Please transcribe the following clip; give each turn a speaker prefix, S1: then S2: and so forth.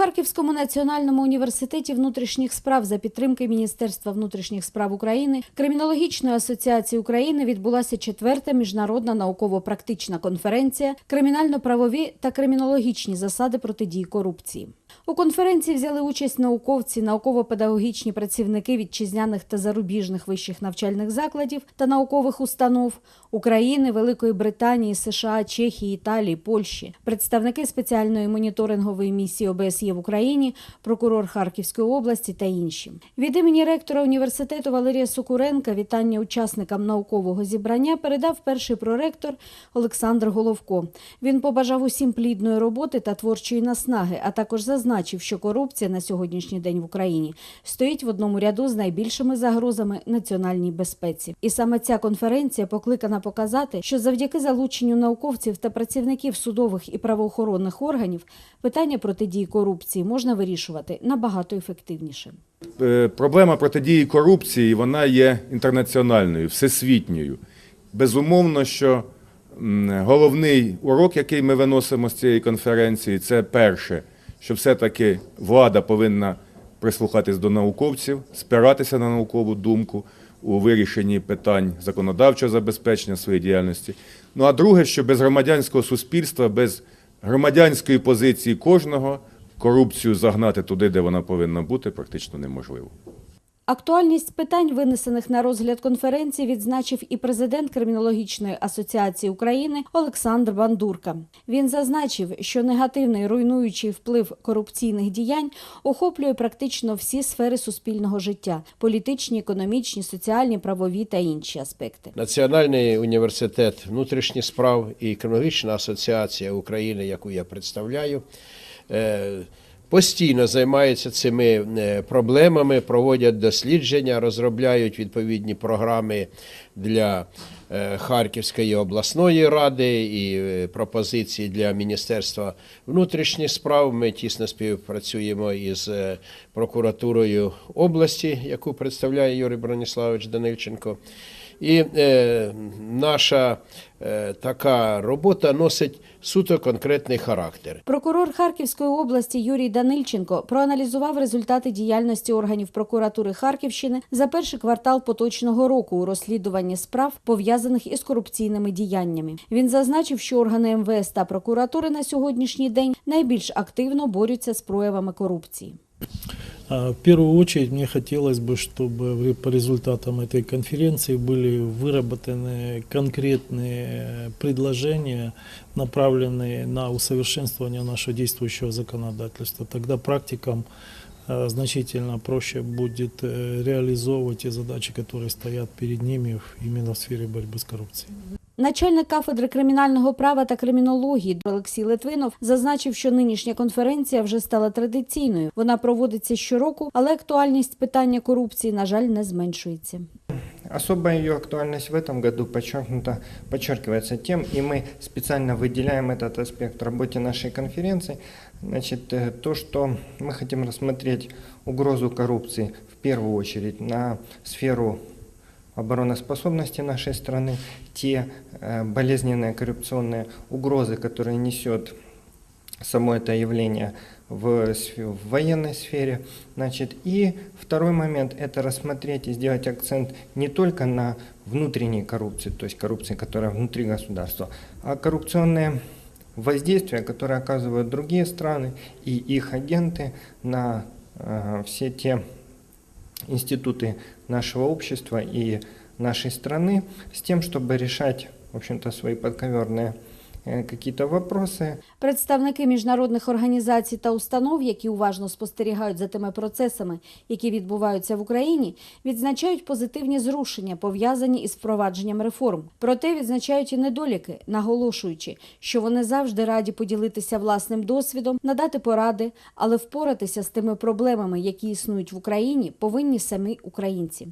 S1: Харківському національному університеті внутрішніх справ за підтримки Міністерства внутрішніх справ України Кримінологічної асоціації України відбулася четверта міжнародна науково-практична конференція Кримінально-правові та кримінологічні засади протидії корупції. У конференції взяли участь науковці, науково-педагогічні працівники вітчизняних та зарубіжних вищих навчальних закладів та наукових установ України, Великої Британії, США, Чехії, Італії, Польщі, представники спеціальної моніторингової місії ОБСЄ в Україні, прокурор Харківської області та інші. Від імені ректора університету Валерія Сокуренка вітання учасникам наукового зібрання передав перший проректор Олександр Головко. Він побажав усім плідної роботи та творчої наснаги, а також зазначив, що корупція на сьогоднішній день в Україні стоїть в одному ряду з найбільшими загрозами національній безпеці. І саме ця конференція покликана показати, що завдяки залученню науковців та працівників судових і правоохоронних органів питання протидії корупції можна вирішувати набагато ефективніше.
S2: Е, Проблема протидії корупції вона є інтернаціональною, всесвітньою. Безумовно, що головний урок, який ми виносимо з цієї конференції, це перше, що все-таки влада повинна прислухатись до науковців, спиратися на наукову думку у вирішенні питань законодавчого забезпечення своєї діяльності. Ну а друге, що без громадянського суспільства, без громадянської позиції кожного корупцію загнати туди, де вона повинна бути, практично неможливо.
S1: Актуальність питань, винесених на розгляд конференції, відзначив і президент Кримінологічної асоціації України Олександр Бандурка. Він зазначив, що негативний руйнуючий вплив корупційних діянь охоплює практично всі сфери суспільного життя: політичні, економічні, соціальні, правові та інші аспекти.
S3: Національний університет внутрішніх справ і кримінологічна асоціація України, яку я представляю, е, постійно займаються цими е, проблемами, проводять дослідження, розробляють відповідні програми для е, Харківської обласної ради і е, пропозиції для Міністерства внутрішніх справ. Ми тісно співпрацюємо із прокуратурою області, яку представляє Юрій Броніславович Данильченко. І е, наша е, така робота носить суто конкретний характер.
S1: Прокурор Харківської області Юрій Данильченко проаналізував результати діяльності органів прокуратури Харківщини за перший квартал поточного року у розслідуванні справ, пов'язаних із корупційними діяннями. Він зазначив, що органи МВС та прокуратури на сьогоднішній день найбільш активно борються з проявами корупції.
S4: А, В первую очередь мне хотелось бы, чтобы в- по результатам этой конференции были выработаны конкретные предложения, направленные на усовершенствование нашего действующего законодательства. Тогда практикам а, значительно проще будет э, реализовывать те задачи, которые стоят перед ними в- именно в сфере борьбы с коррупцией.
S1: Начальник кафедри кримінального права та кримінології Олексій Литвинов зазначив, що нинішня конференція вже стала традиційною. Вона проводиться щороку, але актуальність питання корупції, на жаль, не зменшується.
S5: Особая ее актуальность в этом году подчеркнута, подчеркивается тем, и мы специально выделяем этот аспект в работе нашей конференции, значит, э, то, что мы хотим рассмотреть угрозу коррупции в первую очередь на сферу обороноспособности нашей страны, те э, болезненные коррупционные угрозы, которые несет само это явление в, в военной сфере. Значит, и второй момент – это рассмотреть и сделать акцент не только на внутренней коррупции, то есть коррупции, которая внутри государства, а коррупционные воздействия, которые оказывают другие страны и их агенты на э, все те институты нашего общества и нашей страны с тем, чтобы решать, в общем-то, свои подковерные э, какие-то вопросы,
S1: Представники міжнародних організацій та установ, які уважно спостерігають за тими процесами, які відбуваються в Україні, відзначають позитивні зрушення, пов'язані із впровадженням реформ. Проте відзначають і недоліки, наголошуючи, що вони завжди раді поділитися власним досвідом, надати поради, але впоратися з тими проблемами, які існують в Україні, повинні самі українці.